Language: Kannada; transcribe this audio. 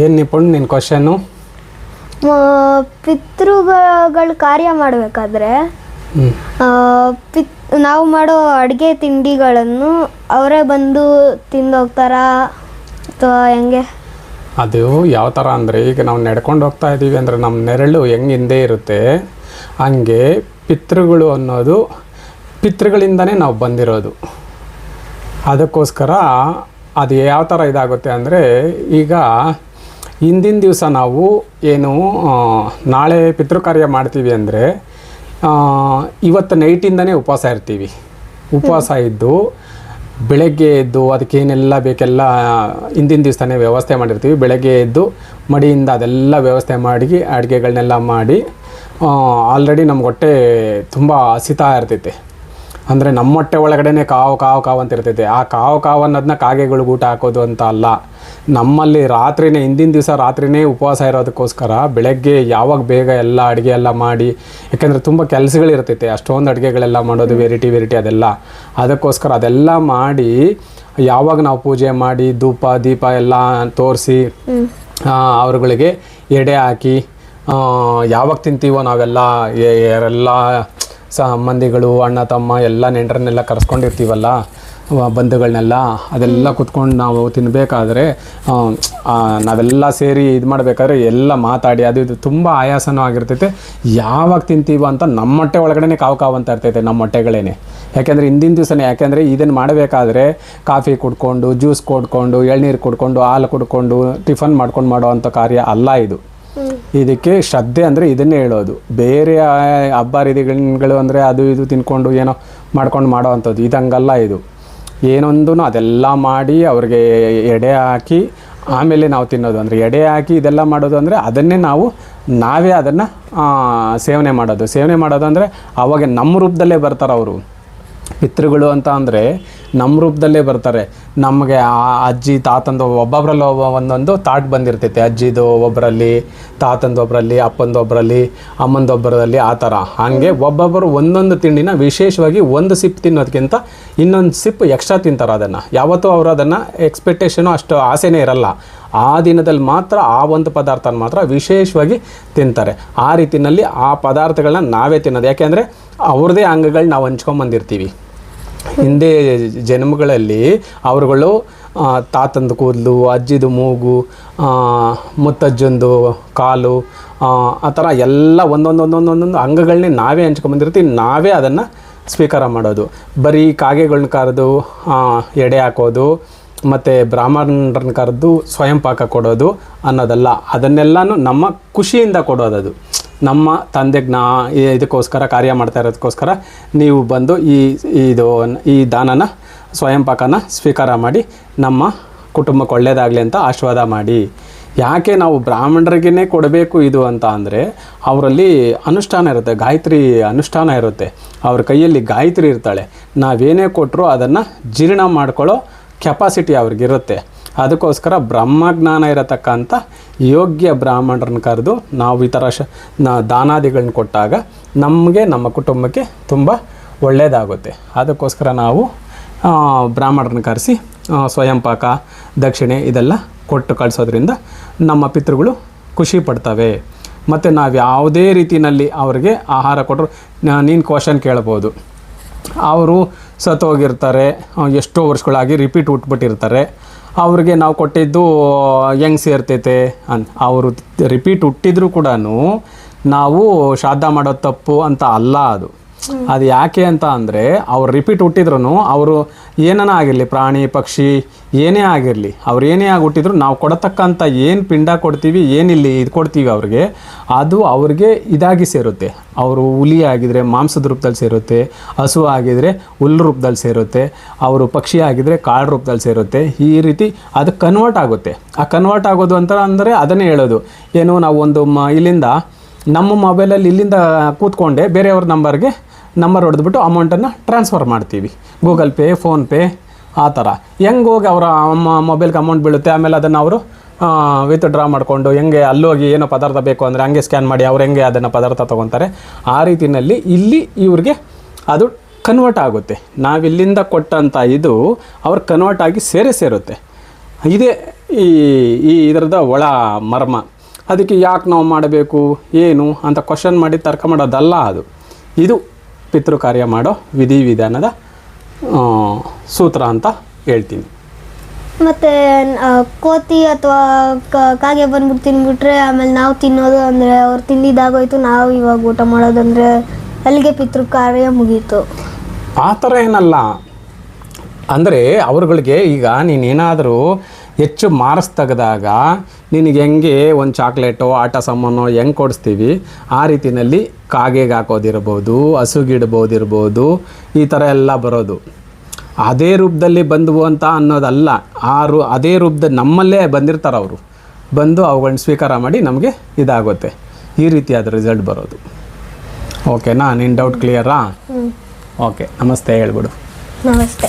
ಏನು ನಿಪುಣ್ ನಿನ್ನ ಕ್ವಶನ್ನು ಪಿತೃಗಳ ಕಾರ್ಯ ಮಾಡಬೇಕಾದ್ರೆ ಪಿತ್ ನಾವು ಮಾಡೋ ಅಡುಗೆ ತಿಂಡಿಗಳನ್ನು ಅವರೇ ಬಂದು ತಿಂದು ಹೋಗ್ತಾರಾ ಅಥವಾ ಹೆಂಗೆ? ಅದು ಯಾವ ಥರ ಅಂದರೆ ಈಗ ನಾವು ನಡ್ಕೊಂಡು ಹೋಗ್ತಾ ಇದ್ದೀವಿ ಅಂದರೆ ನಮ್ಮ ನೆರಳು ಹೆಂಗೆ ಹಿಂದೆ ಇರುತ್ತೆ ಹಂಗೆ ಪಿತೃಗಳು ಅನ್ನೋದು ಪಿತೃಗಳಿಂದನೇ ನಾವು ಬಂದಿರೋದು. ಅದಕ್ಕೋಸ್ಕರ ಅದು ಯಾವ ಥರ ಇದಾಗುತ್ತೆ ಅಂದರೆ ಈಗ ಹಿಂದಿನ ದಿವಸ ನಾವು ಏನು ನಾಳೆ ಪಿತೃಕಾರ್ಯ ಮಾಡ್ತೀವಿ ಅಂದರೆ ಇವತ್ತು ನೈಟಿಂದನೇ ಉಪವಾಸ ಇರ್ತೀವಿ. ಉಪವಾಸ ಇದ್ದು ಬೆಳಗ್ಗೆ ಎದ್ದು ಅದಕ್ಕೇನೆಲ್ಲ ಬೇಕೆಲ್ಲ ಹಿಂದಿನ ದಿವಸನೇ ವ್ಯವಸ್ಥೆ ಮಾಡಿರ್ತೀವಿ. ಬೆಳಗ್ಗೆ ಎದ್ದು ಮಡಿಯಿಂದ ಅದೆಲ್ಲ ವ್ಯವಸ್ಥೆ ಮಾಡಿ ಅಡುಗೆಗಳನ್ನೆಲ್ಲ ಮಾಡಿ ಆಲ್ರೆಡಿ ನಮ್ಗೆ ಹೊಟ್ಟೆ ತುಂಬ ಹಸಿತಾ ಇರ್ತೈತೆ. ಅಂದರೆ ನಮ್ಮ ಹೊಟ್ಟೆ ಒಳಗಡೆನೆ ಕಾವು ಕಾವು ಕಾವು ಅಂತ ಇರ್ತೈತೆ. ಆ ಕಾವು ಕಾವು ಅನ್ನೋದನ್ನ ಕಾಗೆಗಳಿಗೆ ಊಟ ಹಾಕೋದು ಅಂತ ಅಲ್ಲ. ನಮ್ಮಲ್ಲಿ ರಾತ್ರಿನೇ, ಹಿಂದಿನ ದಿವಸ ರಾತ್ರಿನೇ ಉಪವಾಸ ಇರೋದಕ್ಕೋಸ್ಕರ ಬೆಳಗ್ಗೆ ಯಾವಾಗ ಬೇಗ ಎಲ್ಲ ಅಡುಗೆ ಎಲ್ಲ ಮಾಡಿ, ಯಾಕೆಂದರೆ ತುಂಬ ಕೆಲಸಗಳಿರ್ತೈತೆ ಅಷ್ಟೊಂದು ಅಡುಗೆಗಳೆಲ್ಲ ಮಾಡೋದು, ವೆರೈಟಿ ವೆರೈಟಿ ಅದೆಲ್ಲ. ಅದಕ್ಕೋಸ್ಕರ ಅದೆಲ್ಲ ಮಾಡಿ, ಯಾವಾಗ ನಾವು ಪೂಜೆ ಮಾಡಿ, ಧೂಪ, ದೀಪ ಎಲ್ಲ ತೋರಿಸಿ ಅವ್ರುಗಳಿಗೆ ಎಡೆ ಹಾಕಿ ಯಾವಾಗ ತಿಂತೀವೋ ನಾವೆಲ್ಲ, ಎ- ಯಾರೆಲ್ಲ ಸಂಬಂಧಿಗಳು ಅಣ್ಣ, ತಮ್ಮ ಎಲ್ಲ ನೆಂಟರನ್ನೆಲ್ಲ ಕರೆಸ್ಕೊಂಡಿರ್ತೀವಲ್ಲ ಬಂಧುಗಳನ್ನೆಲ್ಲ ಅದೆಲ್ಲ ಕುತ್ಕೊಂಡು ನಾವು ತಿನ್ನಬೇಕಾದ್ರೆ ನಾವೆಲ್ಲ ಸೇರಿ ಇದು ಮಾಡಬೇಕಾದ್ರೆ ಎಲ್ಲ ಮಾತಾಡಿ, ಅದು ಇದು ತುಂಬ ಆಯಾಸನೂ ಆಗಿರ್ತೈತೆ. ಯಾವಾಗ ತಿಂತೀವ ಅಂತ ನಮ್ಮ ಹೊಟ್ಟೆ ಒಳಗಡೆ ಕಾವು ಕಾವು ಅಂತ ಇರ್ತೈತೆ, ನಮ್ಮ ಹೊಟ್ಟೆಗಳೇನೆ ಯಾಕೆಂದರೆ ಹಿಂದಿನ ದಿವಸನೇ, ಯಾಕೆಂದರೆ ಇದನ್ನು ಮಾಡಬೇಕಾದ್ರೆ ಕಾಫಿ ಕುಡ್ಕೊಂಡು, ಜ್ಯೂಸ್ ಕುಡ್ಕೊಂಡು, ಎಳ್ನೀರು ಕುಡ್ಕೊಂಡು, ಹಾಲು ಕುಡ್ಕೊಂಡು, ಟಿಫನ್ ಮಾಡ್ಕೊಂಡು ಮಾಡೋ ಅಂಥ ಕಾರ್ಯ ಅಲ್ಲ ಇದು. ಇದಕ್ಕೆ ಶ್ರದ್ಧೆ ಅಂದರೆ ಇದನ್ನೇ ಹೇಳೋದು. ಬೇರೆ ಹಬ್ಬ ಹರಿದಿಗಳು ಅಂದರೆ ಅದು ಇದು ತಿನ್ಕೊಂಡು ಏನೋ ಮಾಡ್ಕೊಂಡು ಮಾಡೋ ಅಂಥದ್ದು. ಇದಂಗಲ್ಲ ಇದು. ಏನೊಂದು ಅದೆಲ್ಲ ಮಾಡಿ ಅವ್ರಿಗೆ ಎಡೆ ಹಾಕಿ ಆಮೇಲೆ ನಾವು ತಿನ್ನೋದು. ಅಂದರೆ ಎಡೆ ಹಾಕಿ ಇದೆಲ್ಲ ಮಾಡೋದು ಅಂದರೆ ಅದನ್ನೇ ನಾವು, ನಾವೇ ಅದನ್ನು ಸೇವನೆ ಮಾಡೋದು. ಸೇವನೆ ಮಾಡೋದು ಅಂದರೆ ಅವಾಗ ನಮ್ಮ ರೂಪದಲ್ಲೇ ಬರ್ತಾರೆ ಅವರು. ಪಿತೃಗಳು ಅಂತ ಅಂದರೆ ನಮ್ಮ ರೂಪದಲ್ಲೇ ಬರ್ತಾರೆ. ನಮಗೆ ಆ ಅಜ್ಜಿ, ತಾತಂದು ಒಬ್ಬೊಬ್ರಲ್ಲಿ ಒಬ್ಬ ಒಂದೊಂದು ತಾಟ್ ಬಂದಿರ್ತೈತೆ. ಅಜ್ಜಿದು ಒಬ್ಬರಲ್ಲಿ ತಾತಂದೊಬ್ಬರಲ್ಲಿ ಒಬ್ಬರಲ್ಲಿ ಅಮ್ಮಂದೊಬ್ಬರಲ್ಲಿ ಆ ಥರ. ಹಾಗೆ ಒಬ್ಬೊಬ್ಬರು ಒಂದೊಂದು ತಿಂಡಿನ ವಿಶೇಷವಾಗಿ ಒಂದು ಸಿಪ್ ತಿನ್ನೋದಕ್ಕಿಂತ ಇನ್ನೊಂದು ಸಿಪ್ ಎಕ್ಸ್ಟ್ರಾ ತಿಂತಾರೆ ಅದನ್ನು. ಯಾವತ್ತೂ ಅವರು ಅದನ್ನು ಎಕ್ಸ್ಪೆಕ್ಟೇಷನು ಅಷ್ಟು ಆಸೆನೇ ಇರಲ್ಲ. ಆ ದಿನದಲ್ಲಿ ಮಾತ್ರ ಆ ಒಂದು ಪದಾರ್ಥನ ಮಾತ್ರ ವಿಶೇಷವಾಗಿ ತಿಂತಾರೆ. ಆ ರೀತಿಯಲ್ಲಿ ಆ ಪದಾರ್ಥಗಳನ್ನ ನಾವೇ ತಿನ್ನೋದು. ಯಾಕೆಂದರೆ ಅವ್ರದ್ದೇ ಅಂಗಗಳು ನಾವು ಹಂಚ್ಕೊಂಬಂದಿರ್ತೀವಿ ಹಿಂದೆ ಜನ್ಮಗಳಲ್ಲಿ ಅವರುಗಳು ತಾತಂದು ಕೂದಲು ಅಜ್ಜಿದು ಮೂಗು ಮುತ್ತಜ್ಜಂದು ಕಾಲು ಆ, ಥರ ಎಲ್ಲ ಒಂದೊಂದೊಂದೊಂದೊಂದೊಂದು ಒಂದೊಂದು ಒಂದೊಂದು ಅಂಗಗಳನ್ನೇ ನಾವೇ ಹಂಚ್ಕೊಂಬಂದಿರ್ತೀವಿ ನಾವೇ ಅದನ್ನು ಸ್ವೀಕಾರ ಮಾಡೋದು. ಬರೀ ಕಾಗೆಗಳನ್ನ ಕರೆದು ಎಡೆ ಹಾಕೋದು ಮತ್ತು ಬ್ರಾಹ್ಮಣರನ್ನ ಕರೆದು ಸ್ವಯಂ ಪಾಕ ಕೊಡೋದು ಅನ್ನೋದಲ್ಲ. ಅದನ್ನೆಲ್ಲನೂ ನಮ್ಮ ಖುಷಿಯಿಂದ ಕೊಡೋದದು. ನಮ್ಮ ತಂದೆ ಜ್ಞಾ ಇದಕ್ಕೋಸ್ಕರ, ಕಾರ್ಯ ಮಾಡ್ತಾ ಇರೋದಕ್ಕೋಸ್ಕರ ನೀವು ಬಂದು ಈ, ಇದು, ಈ ದಾನನ ಸ್ವಯಂ ಪಾಕನ ಸ್ವೀಕಾರ ಮಾಡಿ ನಮ್ಮ ಕುಟುಂಬಕ್ಕೆ ಒಳ್ಳೆಯದಾಗಲಿ ಅಂತ ಆಶೀರ್ವಾದ ಮಾಡಿ. ಯಾಕೆ ನಾವು ಬ್ರಾಹ್ಮಣರಿಗೇ ಕೊಡಬೇಕು ಇದು ಅಂತ ಅಂದರೆ, ಅವರಲ್ಲಿ ಅನುಷ್ಠಾನ ಇರುತ್ತೆ, ಗಾಯತ್ರಿ ಅನುಷ್ಠಾನ ಇರುತ್ತೆ. ಅವ್ರ ಕೈಯಲ್ಲಿ ಗಾಯತ್ರಿ ಇರ್ತಾಳೆ. ನಾವೇನೇ ಕೊಟ್ಟರು ಅದನ್ನು ಜೀರ್ಣ ಮಾಡ್ಕೊಳ್ಳೋ ಕೆಪಾಸಿಟಿ ಅವ್ರಿಗಿರುತ್ತೆ. ಅದಕ್ಕೋಸ್ಕರ ಬ್ರಹ್ಮಜ್ಞಾನ ಇರತಕ್ಕಂಥ ಯೋಗ್ಯ ಬ್ರಾಹ್ಮಣರನ್ನ ಕರೆದು ನಾವು ಈ ಥರ ಶ ದಾನಾದಿಗಳನ್ನ ಕೊಟ್ಟಾಗ ನಮಗೆ, ನಮ್ಮ ಕುಟುಂಬಕ್ಕೆ ತುಂಬ ಒಳ್ಳೆಯದಾಗುತ್ತೆ. ಅದಕ್ಕೋಸ್ಕರ ನಾವು ಬ್ರಾಹ್ಮಣರನ್ನ ಕರೆಸಿ ಸ್ವಯಂಪಾಕ, ದಕ್ಷಿಣೆ ಇದೆಲ್ಲ ಕೊಟ್ಟು ಕಳಿಸೋದ್ರಿಂದ ನಮ್ಮ ಪಿತೃಗಳು ಖುಷಿ ಪಡ್ತವೆ. ಮತ್ತು ನಾವು ಯಾವುದೇ ರೀತಿಯಲ್ಲಿ ಅವರಿಗೆ ಆಹಾರ ಕೊಟ್ಟರು ನೀನು ಕ್ವಶನ್ ಕೇಳ್ಬೋದು. ಅವರು ಸತ್ತೋಗಿರ್ತಾರೆ ಎಷ್ಟೋ ವರ್ಷಗಳಾಗಿ ರಿಪೀಟ್ ಹುಟ್ಬಿಟ್ಟಿರ್ತಾರೆ ಅವ್ರಿಗೆ ನಾವು ಕೊಟ್ಟಿದ್ದು, ಹೆಂಗ್ ಸೇರ್ತೈತೆ ಅಂತ ಅವರು ರಿಪೀಟ್ ಹುಟ್ಟಿದ್ರು ಕೂಡ ನಾವು ಶ್ರಾದ್ದ ಮಾಡೋದು ತಪ್ಪು ಅಂತ ಅಲ್ಲ ಅದು. ಅದು ಯಾಕೆ ಅಂತ ಅಂದರೆ ಅವ್ರು ರಿಪೀಟ್ ಹುಟ್ಟಿದ್ರು ಅವರು ಏನನ ಆಗಿರಲಿ, ಪ್ರಾಣಿ, ಪಕ್ಷಿ, ಏನೇ ಆಗಿರಲಿ, ಅವ್ರು ಏನೇ ಆಗಿ ಹುಟ್ಟಿದ್ರು ನಾವು ಕೊಡತಕ್ಕಂಥ ಏನು ಪಿಂಡ ಕೊಡ್ತೀವಿ, ಏನಿಲ್ಲಿ ಇದು ಕೊಡ್ತೀವಿ ಅವ್ರಿಗೆ, ಅದು ಅವ್ರಿಗೆ ಇದಾಗಿ ಸೇರುತ್ತೆ. ಅವರು ಹುಲಿ ಆಗಿದ್ರೆ ಮಾಂಸದ ರೂಪದಲ್ಲಿ ಸೇರುತ್ತೆ, ಹಸು ಆಗಿದ್ರೆ ಹುಲ್ಲು ರೂಪದಲ್ಲಿ ಸೇರುತ್ತೆ, ಅವರು ಪಕ್ಷಿ ಆಗಿದ್ರೆ ಕಾಳು ರೂಪದಲ್ಲಿ ಸೇರುತ್ತೆ. ಈ ರೀತಿ ಅದು ಕನ್ವರ್ಟ್ ಆಗುತ್ತೆ. ಆ ಕನ್ವರ್ಟ್ ಆಗೋದು ಅಂತ ಅಂದರೆ ಅದನ್ನೇ ಹೇಳೋದು. ಏನು ನಾವು ಒಂದು ಮ ಇಲ್ಲಿಂದ ನಮ್ಮ ಮೊಬೈಲಲ್ಲಿ ಇಲ್ಲಿಂದ ಕೂತ್ಕೊಂಡೆ ಬೇರೆಯವ್ರ ನಂಬರ್ಗೆ ನಂಬರ್ ಹೊಡೆದ್ಬಿಟ್ಟು ಅಮೌಂಟನ್ನು ಟ್ರಾನ್ಸ್ಫರ್ ಮಾಡ್ತೀವಿ. ಗೂಗಲ್ ಪೇ ಫೋನ್ಪೇ ಆ ಥರ ಹೆಂಗೆ ಹೋಗಿ ಅವರ ಮೊಬೈಲ್ಗೆ ಅಮೌಂಟ್ ಬೀಳುತ್ತೆ, ಆಮೇಲೆ ಅದನ್ನು ಅವರು ವಿತ್ ಡ್ರಾ ಮಾಡಿಕೊಂಡು ಹೆಂಗೆ ಅಲ್ಲೋಗಿ ಏನೋ ಪದಾರ್ಥ ಬೇಕು ಅಂದರೆ ಹಂಗೆ ಸ್ಕ್ಯಾನ್ ಮಾಡಿ ಅವ್ರು ಹೆಂಗೆ ಅದನ್ನು ಪದಾರ್ಥ ತೊಗೊತಾರೆ. ಆ ರೀತಿಯಲ್ಲಿ ಇಲ್ಲಿ ಇವ್ರಿಗೆ ಅದು ಕನ್ವರ್ಟ್ ಆಗುತ್ತೆ. ನಾವಿಲ್ಲಿಂದ ಕೊಟ್ಟಂಥ ಇದು ಅವ್ರು ಕನ್ವರ್ಟ್ ಆಗಿ ಸೇರೇ ಸೇರುತ್ತೆ. ಇದೇ ಈ ಈ ಇದರದ ಒಳ ಮರ್ಮ. ಅದಕ್ಕೆ ಯಾಕೆ ನಾವು ಮಾಡಬೇಕು, ಏನು ಅಂತ ಕ್ವಶನ್ ಮಾಡಿ ತರ್ಕ ಮಾಡೋದಲ್ಲ ಅದು. ಇದು ಪಿತೃ ಕಾರ್ಯ ಮಾಡೋ ವಿಧಿವಿಧಾನದ ಸೂತ್ರ ಅಂತ ಹೇಳ್ತೀನಿ. ಮತ್ತೆ ಕೋತಿ ಅಥವಾ ಕಾಗೆ ಬಂದ್ಬಿಟ್ಟು ತಿನ್ಬಿಟ್ರೆ ಆಮೇಲೆ ನಾವು ತಿನ್ನೋದು ಅಂದರೆ ಅವ್ರು ತಿಂದಿದ್ದಾಗೋಯ್ತು ನಾವು ಇವಾಗ ಊಟ ಮಾಡೋದಂದ್ರೆ ಅಲ್ಲಿಗೆ ಪಿತೃ ಕಾರ್ಯ ಮುಗೀತು. ಆ ಥರ ಏನಲ್ಲ. ಅಂದರೆ ಅವ್ರುಗಳಿಗೆ ಈಗ ನೀನೇನಾದರೂ ಹೆಚ್ಚು ಮಾರ್ಕ್ಸ್ ತೆಗೆದಾಗ ನಿನಗೆ ಹೆಂಗೆ ಒಂದು ಚಾಕ್ಲೇಟೋ ಆಟ ಸಾಮಾನು ಹೆಂಗೆ ಕೊಡಿಸ್ತೀವಿ? ಆ ರೀತಿಯಲ್ಲಿ ಕಾಗೆಗೆ ಹಾಕೋದಿರ್ಬೋದು ಹಸುಗಿಡ್ಬೋದಿರ್ಬೋದು ಈ ಥರ ಎಲ್ಲ ಬರೋದು. ಅದೇ ರೂಪದಲ್ಲಿ ಬಂದವು ಅಂತ ಅನ್ನೋದಲ್ಲ ಆ ರೂ ಅದೇ ರೂಪದಲ್ಲಿ ನಮ್ಮಲ್ಲೇ ಬಂದಿರ್ತಾರೆ ಅವರು. ಬಂದು ಅವುಗಳನ್ನ ಸ್ವೀಕಾರ ಮಾಡಿ ನಮಗೆ ಇದಾಗುತ್ತೆ. ಈ ರೀತಿಯಾದ ರಿಸಲ್ಟ್ ಬರೋದು. ಓಕೆನಾ ನಿನ್ನ ಡೌಟ್ ಕ್ಲಿಯರಾ ಓಕೆ ನಮಸ್ತೆ ಹೇಳ್ಬಿಡು. ನಮಸ್ತೆ.